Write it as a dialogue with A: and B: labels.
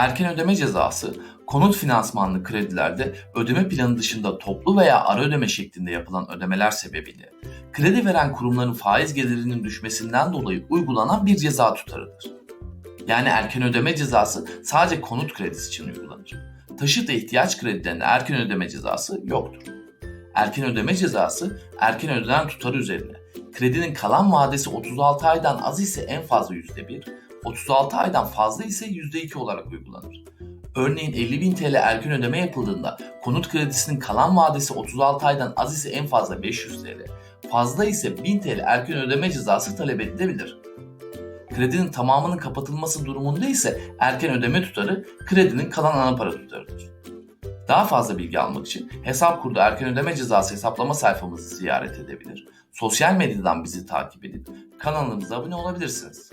A: Erken ödeme cezası, konut finansmanlı kredilerde ödeme planı dışında toplu veya ara ödeme şeklinde yapılan ödemeler sebebiyle kredi veren kurumların faiz gelirinin düşmesinden dolayı uygulanan bir ceza tutarıdır. Yani erken ödeme cezası sadece konut kredisi için uygulanır. Taşıt ihtiyaç kredilerinde erken ödeme cezası yoktur. Erken ödeme cezası erken ödenen tutarı üzerine kredinin kalan vadesi 36 aydan az ise en fazla %1, 36 aydan fazla ise %2 olarak uygulanır. Örneğin 50.000 TL erken ödeme yapıldığında konut kredisinin kalan vadesi 36 aydan az ise en fazla 500 TL, fazla ise 1000 TL erken ödeme cezası talep edilebilir. Kredinin tamamının kapatılması durumunda ise erken ödeme tutarı kredinin kalan ana para tutarıdır. Daha fazla bilgi almak için hesap kurdu erken ödeme cezası hesaplama sayfamızı ziyaret edebilir. Sosyal medyadan bizi takip edip kanalımıza abone olabilirsiniz.